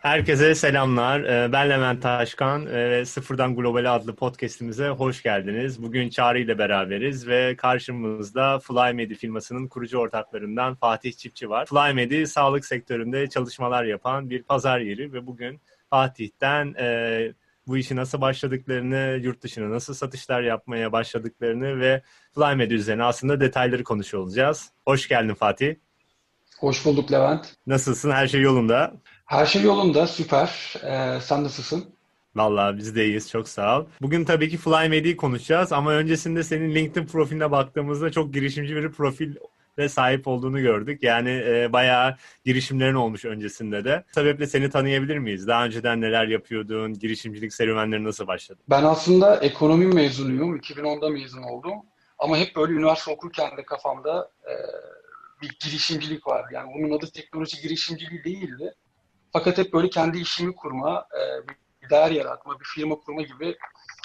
Herkese selamlar. Ee, ben Levent Taşkan ve Sıfırdan Globale adlı podcastimize hoş geldiniz. Bugün Çağrı ile beraberiz ve karşımızda FlyMedi firmasının kurucu ortaklarından Fatih Çiftçi var. FlyMedi sağlık sektöründe çalışmalar yapan bir pazar yeri ve bugün Fatih'ten e, bu işi nasıl başladıklarını, yurt dışına nasıl satışlar yapmaya başladıklarını ve FlyMedi üzerine aslında detayları konuşuyor olacağız. Hoş geldin Fatih. Hoş bulduk Levent. Nasılsın? Her şey yolunda? Her şey yolunda, süper. Ee, sen nasılsın? Vallahi biz de iyiyiz. Çok sağ ol. Bugün tabii ki FlyMedi'yi konuşacağız ama öncesinde senin LinkedIn profiline baktığımızda çok girişimci bir profil ve sahip olduğunu gördük. Yani e, bayağı girişimlerin olmuş öncesinde de. Sebeple seni tanıyabilir miyiz? Daha önceden neler yapıyordun? Girişimcilik serüvenleri nasıl başladı? Ben aslında ekonomi mezunuyum. 2010'da mezun oldum. Ama hep böyle üniversite okurken de kafamda e, bir girişimcilik var. Yani bunun adı teknoloji girişimciliği değildi. Fakat hep böyle kendi işimi kurma, e, bir değer yaratma, bir firma kurma gibi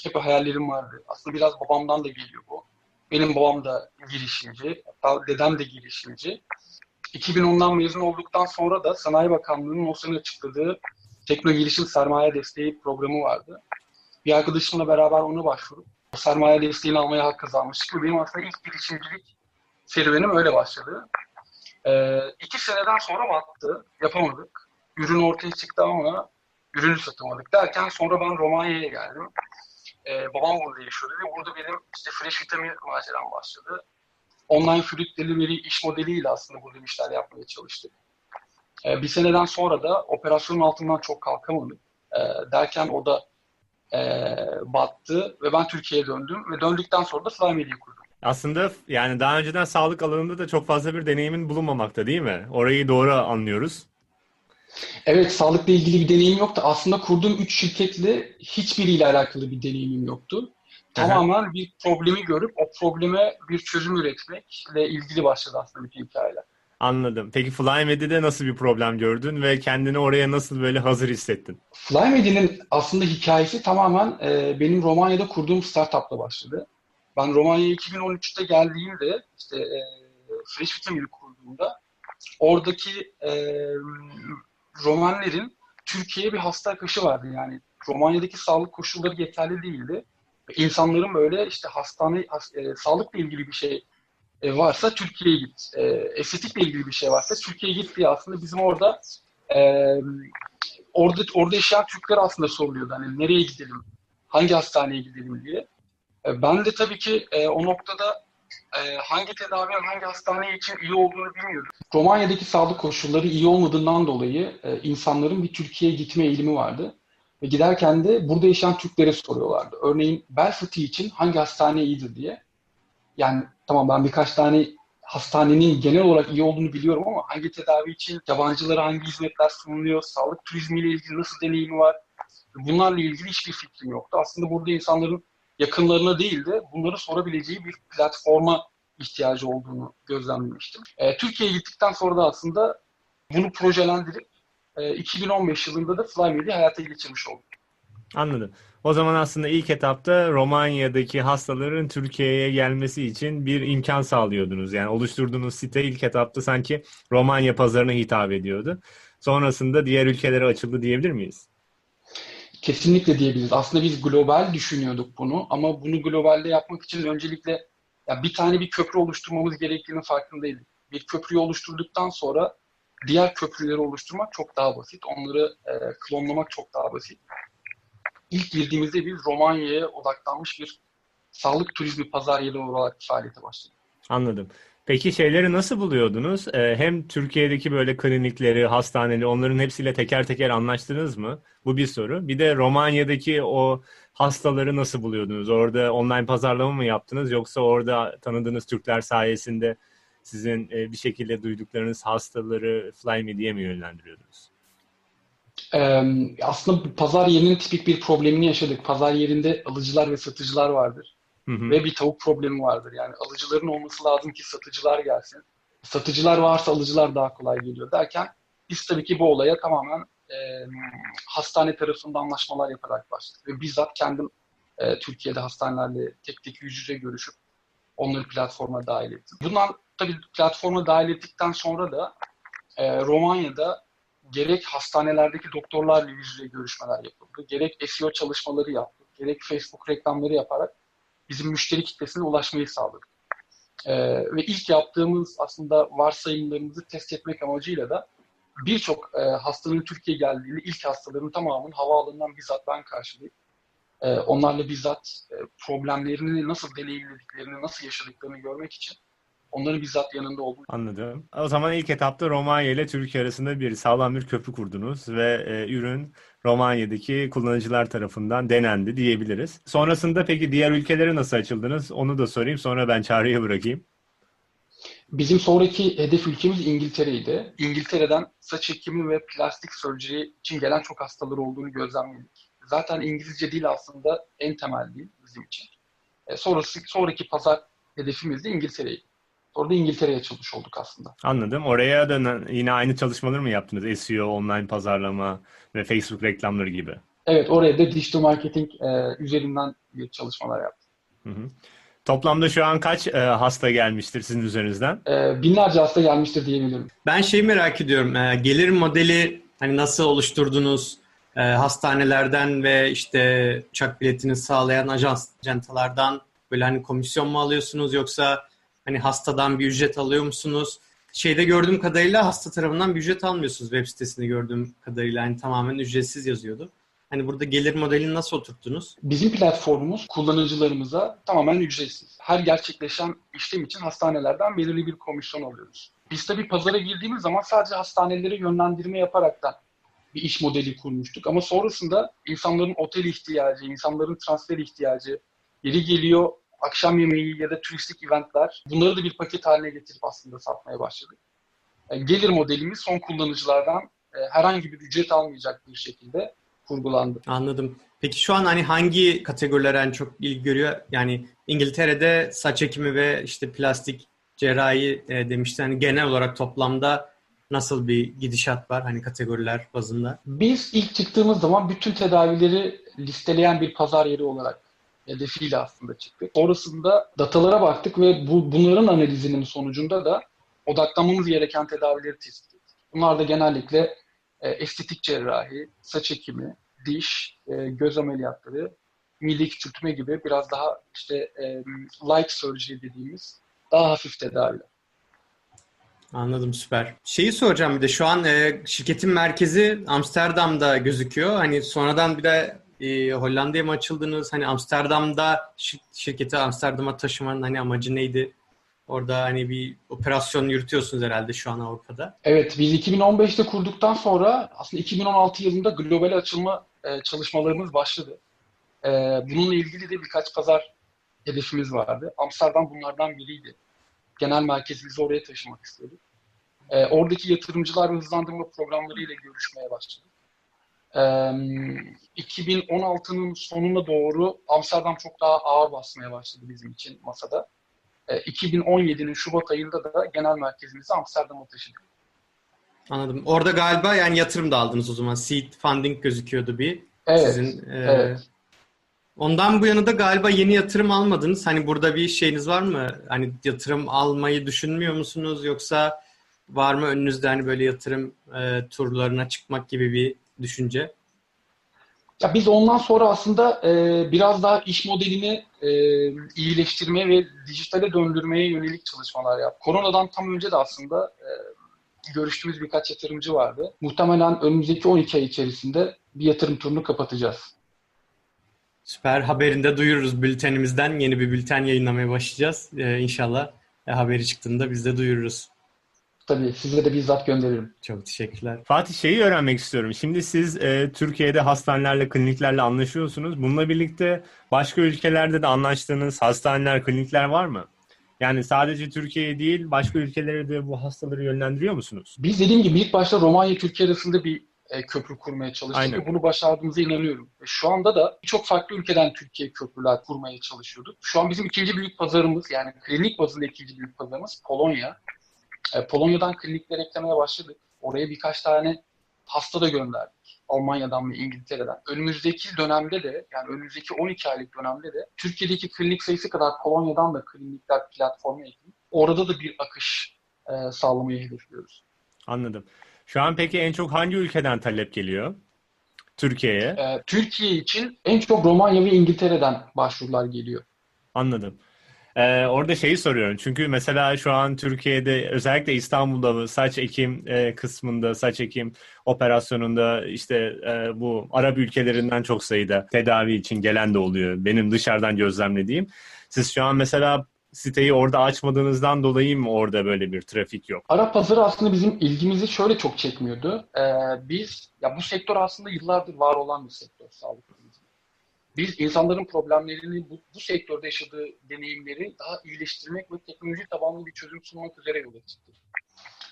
hep hayallerim vardı. Aslında biraz babamdan da geliyor bu. Benim babam da girişimci, hatta dedem de girişimci. 2010'dan mezun olduktan sonra da Sanayi Bakanlığı'nın o sene açıkladığı Tekno Girişim Sermaye Desteği programı vardı. Bir arkadaşımla beraber onu başvurup o sermaye desteğini almaya hak kazanmıştık. Benim aslında ilk girişimcilik serüvenim öyle başladı. Ee, iki seneden sonra battı. Yapamadık. Ürün ortaya çıktı ama ürünü satamadık derken sonra ben Romanya'ya geldim. Ee, babam burada yaşıyordu ve burada benim işte fresh vitamin maceram başladı. Online fruit delivery iş modeliyle aslında burada işler yapmaya çalıştık. Ee, bir seneden sonra da operasyonun altından çok kalkamadık. Ee, derken o da e, battı ve ben Türkiye'ye döndüm ve döndükten sonra da Media'yı kurdum. Aslında yani daha önceden sağlık alanında da çok fazla bir deneyimin bulunmamakta değil mi? Orayı doğru anlıyoruz. Evet, sağlıkla ilgili bir deneyim yoktu. Aslında kurduğum üç şirketle hiçbiriyle alakalı bir deneyimim yoktu. Tamamen bir problemi görüp o probleme bir çözüm üretmekle ilgili başladı aslında bütün hikayeler. Anladım. Peki FlyMedi'de nasıl bir problem gördün ve kendini oraya nasıl böyle hazır hissettin? FlyMedi'nin aslında hikayesi tamamen e, benim Romanya'da kurduğum startupla başladı. Ben Romanya'ya 2013'te geldiğimde işte e, Fresh Vitamin'i kurduğumda oradaki e, Romanlerin Türkiye'ye bir hasta akışı vardı yani. Romanya'daki sağlık koşulları yeterli değildi. İnsanların böyle işte hastane, e, sağlıkla ilgili bir şey e, varsa Türkiye'ye git. E, estetikle ilgili bir şey varsa Türkiye'ye git diye aslında bizim orada e, orada orada yaşayan Türkler aslında soruluyordu. Hani nereye gidelim, hangi hastaneye gidelim diye. E, ben de tabii ki e, o noktada e, hangi tedavinin hangi hastane için iyi olduğunu bilmiyorum. Romanya'daki sağlık koşulları iyi olmadığından dolayı e, insanların bir Türkiye'ye gitme eğilimi vardı. Ve giderken de burada yaşayan Türklere soruyorlardı. Örneğin bel için hangi hastane iyidir diye. Yani tamam ben birkaç tane hastanenin genel olarak iyi olduğunu biliyorum ama hangi tedavi için, yabancılara hangi hizmetler sunuluyor, sağlık turizmiyle ilgili nasıl deneyimi var, bunlarla ilgili hiçbir fikrim yoktu. Aslında burada insanların yakınlarına değil de bunları sorabileceği bir platforma ihtiyacı olduğunu gözlemlemiştim. E, Türkiye'ye gittikten sonra da aslında bunu projelendirip e, 2015 yılında da FlyMedia hayata geçirmiş olduk. Anladım. O zaman aslında ilk etapta Romanya'daki hastaların Türkiye'ye gelmesi için bir imkan sağlıyordunuz. Yani oluşturduğunuz site ilk etapta sanki Romanya pazarına hitap ediyordu. Sonrasında diğer ülkelere açıldı diyebilir miyiz? Kesinlikle diyebiliriz. Aslında biz global düşünüyorduk bunu ama bunu globalde yapmak için öncelikle ya bir tane bir köprü oluşturmamız gerektiğini farkındaydık. Bir köprüyü oluşturduktan sonra diğer köprüleri oluşturmak çok daha basit. Onları e, klonlamak çok daha basit. İlk girdiğimizde biz Romanya'ya odaklanmış bir sağlık turizmi pazar yeri olarak faaliyete başladık. Anladım. Peki şeyleri nasıl buluyordunuz? Ee, hem Türkiye'deki böyle klinikleri, hastaneleri onların hepsiyle teker teker anlaştınız mı? Bu bir soru. Bir de Romanya'daki o hastaları nasıl buluyordunuz? Orada online pazarlama mı yaptınız yoksa orada tanıdığınız Türkler sayesinde sizin e, bir şekilde duyduklarınız hastaları Fly diye mi yönlendiriyordunuz? Aslında pazar yerinin tipik bir problemini yaşadık. Pazar yerinde alıcılar ve satıcılar vardır. Hı. Ve bir tavuk problemi vardır. Yani alıcıların olması lazım ki satıcılar gelsin. Satıcılar varsa alıcılar daha kolay geliyor derken biz tabii ki bu olaya tamamen e, hastane tarafında anlaşmalar yaparak başladık. Ve bizzat kendim e, Türkiye'de hastanelerle tek tek yüz yüze görüşüp onları platforma dahil ettim. Bundan tabii platforma dahil ettikten sonra da e, Romanya'da gerek hastanelerdeki doktorlarla yüz yüze görüşmeler yapıldı, gerek SEO çalışmaları yaptık, gerek Facebook reklamları yaparak bizim müşteri kitlesine ulaşmayı sağladık. Ee, ve ilk yaptığımız aslında varsayımlarımızı test etmek amacıyla da birçok e, hastanın Türkiye geldiğinde ilk hastaların tamamının havaalanından bizzat ben karşılayıp e, onlarla bizzat e, problemlerini nasıl deneyimlediklerini, nasıl yaşadıklarını görmek için onların bizzat yanında oldum. Anladım. O zaman ilk etapta Romanya ile Türkiye arasında bir sağlam bir köprü kurdunuz ve e, ürün Romanya'daki kullanıcılar tarafından denendi diyebiliriz. Sonrasında peki diğer ülkelere nasıl açıldınız? Onu da sorayım sonra ben çağrıya bırakayım. Bizim sonraki hedef ülkemiz İngiltere'ydi. İngiltere'den saç ekimi ve plastik surgery için gelen çok hastalar olduğunu gözlemledik. Zaten İngilizce dil aslında en temel dil bizim için. E, sonrası, sonraki pazar hedefimiz de İngiltere'ydi. Orada İngiltere'ye çalışmış olduk aslında. Anladım. Oraya da yine aynı çalışmaları mı yaptınız? SEO, online pazarlama ve Facebook reklamları gibi. Evet, oraya da digital marketing e, üzerinden bir çalışmalar yaptık. Hı hı. Toplamda şu an kaç e, hasta gelmiştir sizin üzerinizden? E, binlerce hasta gelmiştir diyebilirim. Ben şeyi merak ediyorum. E, gelir modeli hani nasıl oluşturdunuz? E, hastanelerden ve işte uçak biletini sağlayan ajans, ajantalardan böyle hani komisyon mu alıyorsunuz yoksa Hani hastadan bir ücret alıyor musunuz? Şeyde gördüğüm kadarıyla hasta tarafından bir ücret almıyorsunuz web sitesinde gördüğüm kadarıyla. Hani tamamen ücretsiz yazıyordu. Hani burada gelir modelini nasıl oturttunuz? Bizim platformumuz kullanıcılarımıza tamamen ücretsiz. Her gerçekleşen işlem için hastanelerden belirli bir komisyon alıyoruz. Biz tabii pazara girdiğimiz zaman sadece hastanelere yönlendirme yaparaktan bir iş modeli kurmuştuk. Ama sonrasında insanların otel ihtiyacı, insanların transfer ihtiyacı, yeri geliyor akşam yemeği ya da turistik eventler bunları da bir paket haline getirip aslında satmaya başladık. Yani e, gelir modelimiz son kullanıcılardan e, herhangi bir ücret almayacak bir şekilde kurgulandı. Anladım. Peki şu an hani hangi kategoriler en çok ilgi görüyor? Yani İngiltere'de saç ekimi ve işte plastik cerrahi e, demişti. Hani genel olarak toplamda nasıl bir gidişat var hani kategoriler bazında? Biz ilk çıktığımız zaman bütün tedavileri listeleyen bir pazar yeri olarak hedefiyle aslında çıktık. Sonrasında datalara baktık ve bu, bunların analizinin sonucunda da odaklanmamız gereken tedavileri tespit ettik. Bunlar da genellikle e, estetik cerrahi, saç ekimi, diş, e, göz ameliyatları, mide küçültme gibi biraz daha işte e, light surgery dediğimiz daha hafif tedaviler. Anladım süper. Şeyi soracağım bir de şu an e, şirketin merkezi Amsterdam'da gözüküyor. Hani sonradan bir de e, Hollanda'ya mı açıldınız? Hani Amsterdam'da şirketi Amsterdam'a taşımanın hani amacı neydi? Orada hani bir operasyon yürütüyorsunuz herhalde şu an Avrupa'da. Evet, biz 2015'te kurduktan sonra aslında 2016 yılında global açılma e, çalışmalarımız başladı. E, bununla ilgili de birkaç pazar hedefimiz vardı. Amsterdam bunlardan biriydi. Genel merkezimizi oraya taşımak istiyorduk. E, oradaki yatırımcılar ve hızlandırma programlarıyla görüşmeye başladık. 2016'nın sonuna doğru Amsterdam çok daha ağır basmaya başladı bizim için masada. 2017'nin Şubat ayında da genel merkezimizi Amsterdam'a taşıdık. Anladım. Orada galiba yani yatırım da aldınız o zaman. Seed funding gözüküyordu bir. Evet. Sizin, e, evet. Ondan bu yana da galiba yeni yatırım almadınız. Hani burada bir şeyiniz var mı? Hani yatırım almayı düşünmüyor musunuz? Yoksa var mı önünüzde hani böyle yatırım e, turlarına çıkmak gibi bir düşünce? Ya biz ondan sonra aslında e, biraz daha iş modelini e, iyileştirmeye ve dijitale döndürmeye yönelik çalışmalar yaptık. Koronadan tam önce de aslında e, görüştüğümüz birkaç yatırımcı vardı. Muhtemelen önümüzdeki 12 ay içerisinde bir yatırım turunu kapatacağız. Süper. Haberinde duyururuz bültenimizden. Yeni bir bülten yayınlamaya başlayacağız. Ee, inşallah e, haberi çıktığında biz de duyururuz. Tabii size de bizzat gönderirim. Çok teşekkürler. Fatih şeyi öğrenmek istiyorum. Şimdi siz e, Türkiye'de hastanelerle, kliniklerle anlaşıyorsunuz. Bununla birlikte başka ülkelerde de anlaştığınız hastaneler, klinikler var mı? Yani sadece Türkiye değil, başka ülkelere de bu hastaları yönlendiriyor musunuz? Biz dediğim gibi ilk başta Romanya Türkiye arasında bir e, köprü kurmaya çalıştık Aynen. ve bunu başardığımıza inanıyorum. Ve şu anda da birçok farklı ülkeden Türkiye köprüler kurmaya çalışıyorduk. Şu an bizim ikinci büyük pazarımız yani klinik bazında ikinci büyük pazarımız Polonya. E, Polonya'dan klinikler eklemeye başladık. Oraya birkaç tane hasta da gönderdik. Almanya'dan ve İngiltere'den. Önümüzdeki dönemde de yani önümüzdeki 12 aylık dönemde de Türkiye'deki klinik sayısı kadar Polonya'dan da klinikler platformu ekleyip orada da bir akış e, sağlamayı hedefliyoruz. Anladım. Şu an peki en çok hangi ülkeden talep geliyor? Türkiye'ye. Ee, Türkiye için en çok Romanya ve İngiltere'den başvurular geliyor. Anladım. Ee, orada şeyi soruyorum. Çünkü mesela şu an Türkiye'de özellikle İstanbul'da saç ekim e, kısmında, saç ekim operasyonunda işte e, bu Arap ülkelerinden çok sayıda tedavi için gelen de oluyor. Benim dışarıdan gözlemlediğim. Siz şu an mesela siteyi orada açmadığınızdan dolayı mı orada böyle bir trafik yok? Arap pazarı aslında bizim ilgimizi şöyle çok çekmiyordu. Ee, biz, ya bu sektör aslında yıllardır var olan bir sektör, sağlık. Biz insanların problemlerini, bu, bu sektörde yaşadığı deneyimleri daha iyileştirmek ve teknoloji tabanlı bir çözüm sunmak üzere yola çıktık.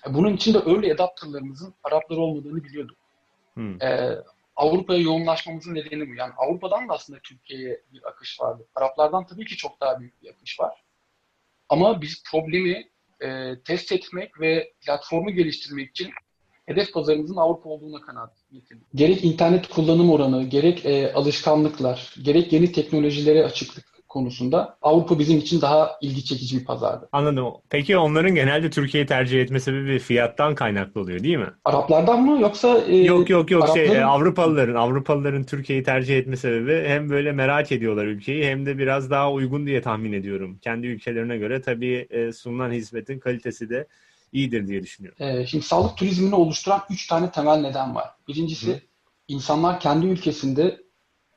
E, bunun için de early adapterlarımızın Araplar olmadığını biliyorduk. Hmm. Ee, Avrupa'ya yoğunlaşmamızın nedeni bu. Yani Avrupa'dan da aslında Türkiye'ye bir akış vardı. Araplardan tabii ki çok daha büyük bir akış var. Ama biz problemi e, test etmek ve platformu geliştirmek için hedef pazarımızın Avrupa olduğuna kanaat getirdik. Gerek internet kullanım oranı, gerek e, alışkanlıklar, gerek yeni teknolojilere açıklık konusunda Avrupa bizim için daha ilgi çekici bir pazardı. Anladım. Peki onların genelde Türkiye'yi tercih etme sebebi fiyattan kaynaklı oluyor değil mi? Araplardan mı yoksa e, Yok yok yok şey Arapların- e, Avrupalıların Avrupalıların Türkiye'yi tercih etme sebebi hem böyle merak ediyorlar ülkeyi hem de biraz daha uygun diye tahmin ediyorum. Kendi ülkelerine göre tabii e, sunulan hizmetin kalitesi de iyidir diye düşünüyorum. Ee, şimdi sağlık turizmini oluşturan üç tane temel neden var. Birincisi Hı. insanlar kendi ülkesinde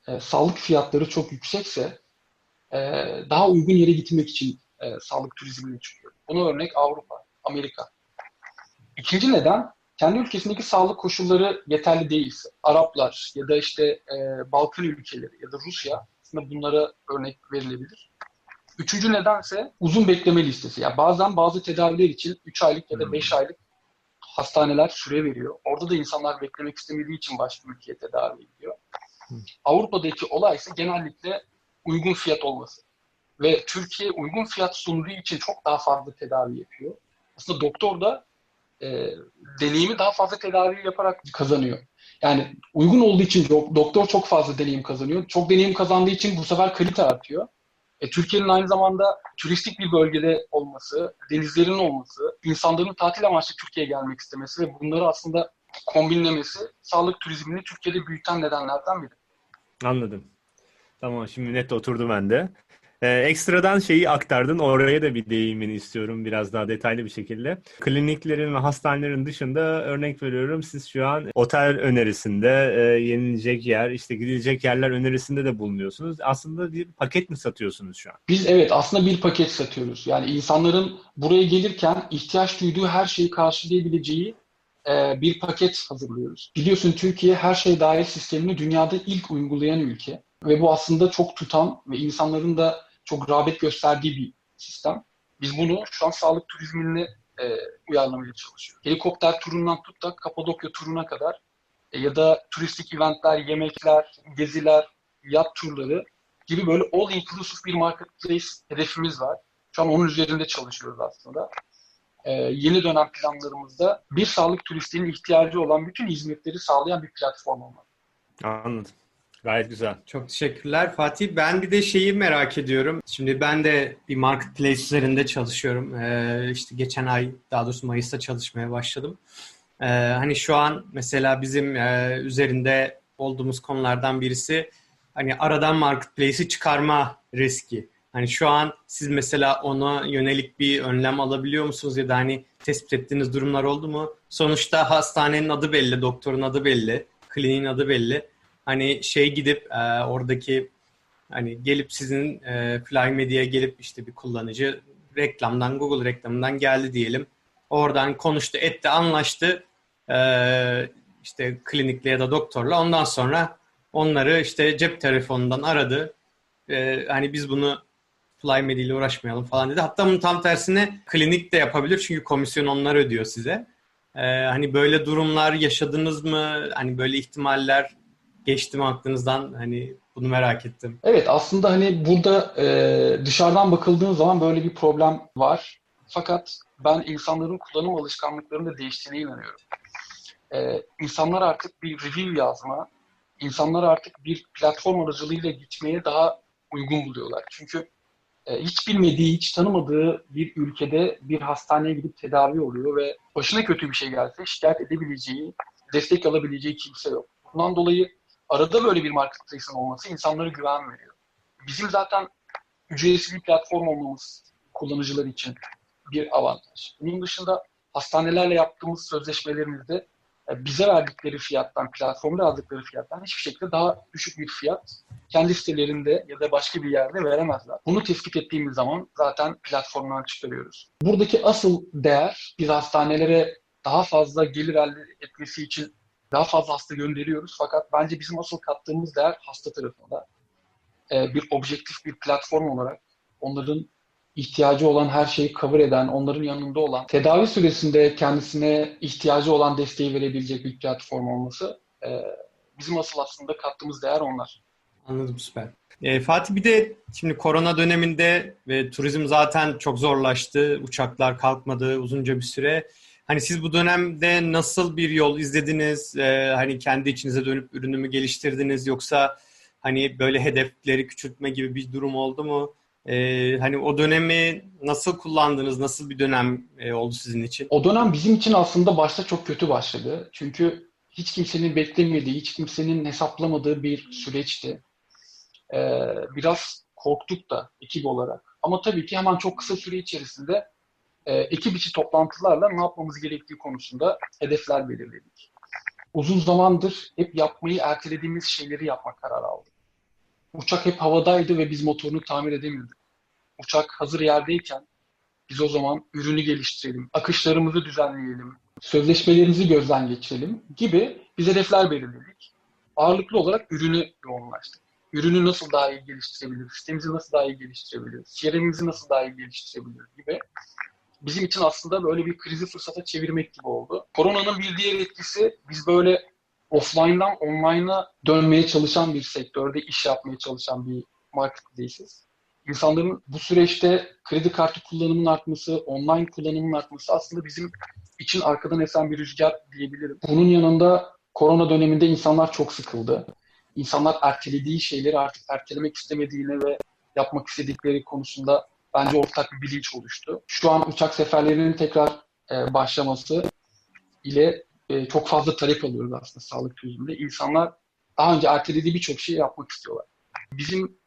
e, sağlık fiyatları çok yüksekse e, daha uygun yere gitmek için e, sağlık turizmine çıkıyor. Buna örnek Avrupa, Amerika. İkinci neden kendi ülkesindeki sağlık koşulları yeterli değilse. Araplar ya da işte e, Balkan ülkeleri ya da Rusya aslında bunlara örnek verilebilir. Üçüncü nedense uzun bekleme listesi. Yani bazen bazı tedaviler için 3 aylık ya da Hmm. 5 aylık hastaneler süre veriyor. Orada da insanlar beklemek istemediği için başka ülkeye tedavi ediyor. Hmm. Avrupa'daki olay ise genellikle uygun fiyat olması. Ve Türkiye uygun fiyat sunduğu için çok daha fazla tedavi yapıyor. Aslında doktor da e, deneyimi daha fazla tedavi yaparak kazanıyor. Yani uygun olduğu için do- doktor çok fazla deneyim kazanıyor. Çok deneyim kazandığı için bu sefer kalite artıyor. E, Türkiye'nin aynı zamanda turistik bir bölgede olması, denizlerin olması, insanların tatil amaçlı Türkiye'ye gelmek istemesi ve bunları aslında kombinlemesi sağlık turizmini Türkiye'de büyüten nedenlerden biri. Anladım. Tamam şimdi net oturdu bende. Ee, ekstradan şeyi aktardın. Oraya da bir değinmeni istiyorum biraz daha detaylı bir şekilde. Kliniklerin ve hastanelerin dışında örnek veriyorum siz şu an otel önerisinde e, yenilecek yer, işte gidilecek yerler önerisinde de bulunuyorsunuz. Aslında bir paket mi satıyorsunuz şu an? Biz evet aslında bir paket satıyoruz. Yani insanların buraya gelirken ihtiyaç duyduğu her şeyi karşılayabileceği e, bir paket hazırlıyoruz. Biliyorsun Türkiye her şey dahil sistemini dünyada ilk uygulayan ülke. Ve bu aslında çok tutan ve insanların da çok rağbet gösterdiği bir sistem. Biz bunu şu an sağlık turizmine e, uyarlamaya çalışıyoruz. Helikopter turundan tut da Kapadokya turuna kadar e, ya da turistik eventler, yemekler, geziler, yat turları gibi böyle all inclusive bir marketplace hedefimiz var. Şu an onun üzerinde çalışıyoruz aslında. Ee, yeni dönem planlarımızda bir sağlık turistinin ihtiyacı olan bütün hizmetleri sağlayan bir platform olmak. Anladım. Gayet güzel. Çok teşekkürler Fatih. Ben bir de şeyi merak ediyorum. Şimdi ben de bir marketplace üzerinde çalışıyorum. Ee, işte geçen ay daha doğrusu Mayıs'ta çalışmaya başladım. Ee, hani şu an mesela bizim e, üzerinde olduğumuz konulardan birisi hani aradan marketplace'i çıkarma riski. Hani şu an siz mesela ona yönelik bir önlem alabiliyor musunuz ya da hani tespit ettiğiniz durumlar oldu mu? Sonuçta hastanenin adı belli, doktorun adı belli, kliniğin adı belli hani şey gidip e, oradaki hani gelip sizin e, Fly Media'ya gelip işte bir kullanıcı reklamdan Google reklamından geldi diyelim. Oradan konuştu, etti, anlaştı e, işte klinikle ya da doktorla. Ondan sonra onları işte cep telefonundan aradı. E, hani biz bunu Fly Media ile uğraşmayalım falan dedi. Hatta bunun tam tersine klinik de yapabilir çünkü komisyon onlar ödüyor size. E, hani böyle durumlar yaşadınız mı? Hani böyle ihtimaller geçti aklınızdan? Hani bunu merak ettim. Evet aslında hani burada e, dışarıdan bakıldığın zaman böyle bir problem var. Fakat ben insanların kullanım alışkanlıklarının da değiştiğine inanıyorum. E, insanlar artık bir review yazma, insanlar artık bir platform aracılığıyla gitmeye daha uygun buluyorlar. Çünkü e, hiç bilmediği, hiç tanımadığı bir ülkede bir hastaneye gidip tedavi oluyor ve başına kötü bir şey gelse şikayet edebileceği, destek alabileceği kimse yok. Bundan dolayı arada böyle bir marketplace'in olması insanlara güven veriyor. Bizim zaten ücretsiz bir platform olmamız kullanıcılar için bir avantaj. Bunun dışında hastanelerle yaptığımız sözleşmelerimizde e, bize verdikleri fiyattan, platformda aldıkları fiyattan hiçbir şekilde daha düşük bir fiyat kendi sitelerinde ya da başka bir yerde veremezler. Bunu tespit ettiğimiz zaman zaten platformdan çıkarıyoruz. Buradaki asıl değer biz hastanelere daha fazla gelir elde etmesi için daha fazla hasta gönderiyoruz. Fakat bence bizim asıl kattığımız değer hasta tarafında. Ee, bir objektif bir platform olarak onların ihtiyacı olan her şeyi cover eden, onların yanında olan, tedavi süresinde kendisine ihtiyacı olan desteği verebilecek bir platform olması e, bizim asıl aslında kattığımız değer onlar. Anladım süper. E, Fatih bir de şimdi korona döneminde ve turizm zaten çok zorlaştı. Uçaklar kalkmadı uzunca bir süre. Hani siz bu dönemde nasıl bir yol izlediniz? E, hani kendi içinize dönüp ürünümü geliştirdiniz yoksa hani böyle hedefleri küçültme gibi bir durum oldu mu? Ee, hani o dönemi nasıl kullandınız? Nasıl bir dönem e, oldu sizin için? O dönem bizim için aslında başta çok kötü başladı. Çünkü hiç kimsenin beklemediği, hiç kimsenin hesaplamadığı bir süreçti. Ee, biraz korktuk da ekip olarak. Ama tabii ki hemen çok kısa süre içerisinde e, ekip içi toplantılarla ne yapmamız gerektiği konusunda hedefler belirledik. Uzun zamandır hep yapmayı ertelediğimiz şeyleri yapmak karar aldık. Uçak hep havadaydı ve biz motorunu tamir edemiyorduk. Uçak hazır yerdeyken biz o zaman ürünü geliştirelim, akışlarımızı düzenleyelim, sözleşmelerimizi gözden geçirelim gibi biz hedefler belirledik. Ağırlıklı olarak ürünü yoğunlaştık. Ürünü nasıl daha iyi geliştirebiliriz, sistemimizi nasıl daha iyi geliştirebiliriz, CRM'imizi nasıl daha iyi geliştirebiliriz gibi bizim için aslında böyle bir krizi fırsata çevirmek gibi oldu. Koronanın bir diğer etkisi biz böyle offline'dan online'a dönmeye çalışan bir sektörde iş yapmaya çalışan bir marketplace'iz. İnsanların bu süreçte kredi kartı kullanımının artması, online kullanımının artması aslında bizim için arkadan esen bir rüzgar diyebilirim. Bunun yanında korona döneminde insanlar çok sıkıldı. İnsanlar ertelediği şeyleri artık ertelemek istemediğine ve yapmak istedikleri konusunda bence ortak bir bilinç oluştu. Şu an uçak seferlerinin tekrar e, başlaması ile e, çok fazla talep alıyoruz aslında sağlık turizminde. İnsanlar daha önce ertelediği birçok şeyi yapmak istiyorlar. Bizim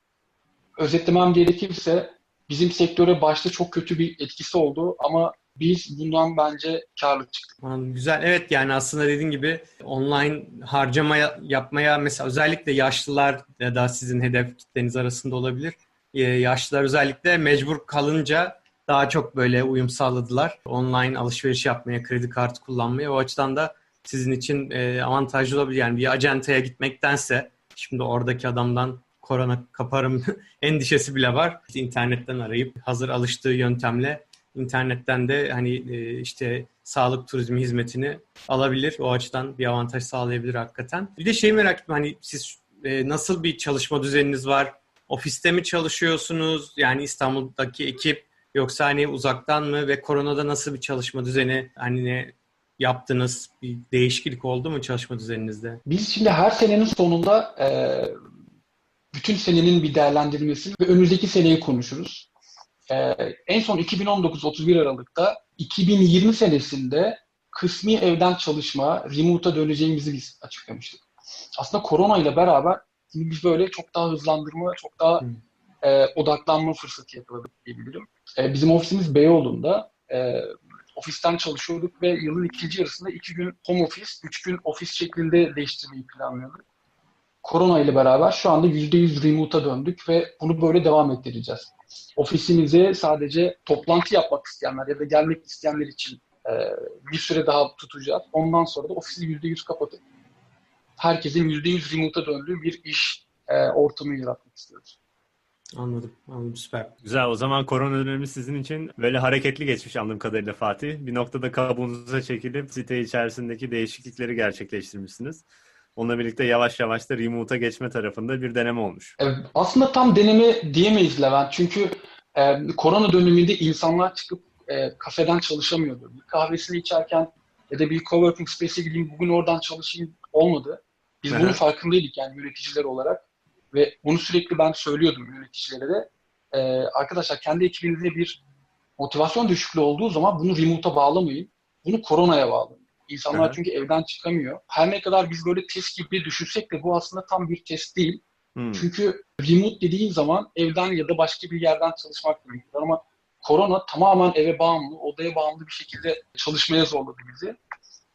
özetlemem gerekirse bizim sektöre başta çok kötü bir etkisi oldu ama biz bundan bence karlı çıktık. Güzel. Evet yani aslında dediğin gibi online harcama yapmaya mesela özellikle yaşlılar ya da sizin hedef kitleniz arasında olabilir. Ee, yaşlılar özellikle mecbur kalınca daha çok böyle uyum sağladılar. Online alışveriş yapmaya, kredi kartı kullanmaya. O açıdan da sizin için e, avantajlı olabilir. Yani bir acentaya gitmektense şimdi oradaki adamdan korona kaparım endişesi bile var. İnternetten arayıp hazır alıştığı yöntemle internetten de hani e, işte sağlık turizmi hizmetini alabilir. O açıdan bir avantaj sağlayabilir hakikaten. Bir de şeyi merak ettim hani siz e, nasıl bir çalışma düzeniniz var? Ofiste mi çalışıyorsunuz? Yani İstanbul'daki ekip yoksa hani uzaktan mı ve koronada nasıl bir çalışma düzeni hani ne yaptınız? Bir değişiklik oldu mu çalışma düzeninizde? Biz şimdi her senenin sonunda e, bütün senenin bir değerlendirilmesi ve önümüzdeki seneyi konuşuruz. E, en son 2019-31 Aralık'ta 2020 senesinde kısmi evden çalışma, remote'a döneceğimizi biz açıklamıştık. Aslında korona ile beraber biz böyle çok daha hızlandırma, çok daha hmm. e, odaklanma fırsatı yakaladık diyebilirim. E, bizim ofisimiz Beyoğlu'nda. E, ofisten çalışıyorduk ve yılın ikinci yarısında iki gün home office, üç gün ofis şeklinde değiştirmeyi planlıyorduk. Korona ile beraber şu anda %100 remote'a döndük ve bunu böyle devam ettireceğiz. Ofisimize sadece toplantı yapmak isteyenler ya da gelmek isteyenler için e, bir süre daha tutacağız. Ondan sonra da ofisi %100 kapatıp herkesin %100 remote'a döndüğü bir iş e, ortamı yaratmak istiyoruz. Anladım. Anladım. Süper. Güzel. O zaman korona dönemi sizin için böyle hareketli geçmiş anladığım kadarıyla Fatih. Bir noktada kabuğunuza çekilip site içerisindeki değişiklikleri gerçekleştirmişsiniz. Onunla birlikte yavaş yavaş da remote'a geçme tarafında bir deneme olmuş. Evet, aslında tam deneme diyemeyiz Levent. Çünkü e, korona döneminde insanlar çıkıp e, kafeden çalışamıyordu. Bir kahvesini içerken ya da bir coworking space'e gideyim bugün oradan çalışayım olmadı. Biz bunun farkındaydık yani yöneticiler olarak. Ve bunu sürekli ben söylüyordum yöneticilere de. e, arkadaşlar kendi ekibinizde bir motivasyon düşüklüğü olduğu zaman bunu remote'a bağlamayın. Bunu koronaya bağlayın. İnsanlar Aha. çünkü evden çıkamıyor. Her ne kadar biz böyle test gibi düşünsek de bu aslında tam bir test değil. Hmm. Çünkü remote dediğin zaman evden ya da başka bir yerden çalışmak demektir. Ama korona tamamen eve bağımlı, odaya bağımlı bir şekilde çalışmaya zorladı bizi.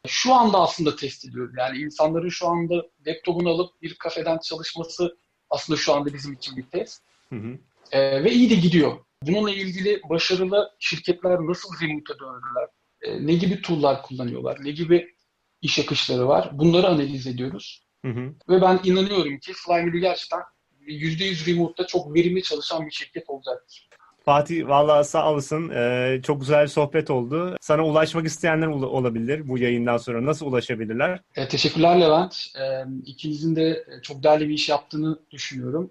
Şu anda aslında test ediyoruz. Yani insanların şu anda laptopunu alıp bir kafeden çalışması aslında şu anda bizim için bir test. Hı hı. Ee, ve iyi de gidiyor. Bununla ilgili başarılı şirketler nasıl remote'a döndüler? Ee, ne gibi tool'lar kullanıyorlar? Ne gibi iş akışları var? Bunları analiz ediyoruz. Hı hı. Ve ben inanıyorum ki Flyme'de gerçekten %100 remote'da çok verimli çalışan bir şirket olacaktır. Fatih vallahi sağ olasın. Ee, çok güzel bir sohbet oldu. Sana ulaşmak isteyenler ol- olabilir bu yayından sonra. Nasıl ulaşabilirler? E, teşekkürler Levent. E, ikinizin de çok değerli bir iş yaptığını düşünüyorum.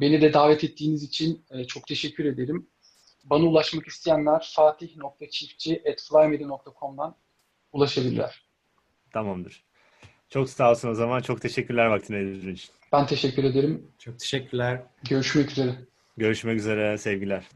Beni de davet ettiğiniz için e, çok teşekkür ederim. Bana ulaşmak isteyenler fatih.çiftçi.flymedi.com'dan ulaşabilirler. Tamamdır. Çok sağ olsun o zaman. Çok teşekkürler vaktini ayırdığın için. Ben teşekkür ederim. Çok teşekkürler. Görüşmek üzere. Görüşmek üzere. Sevgiler.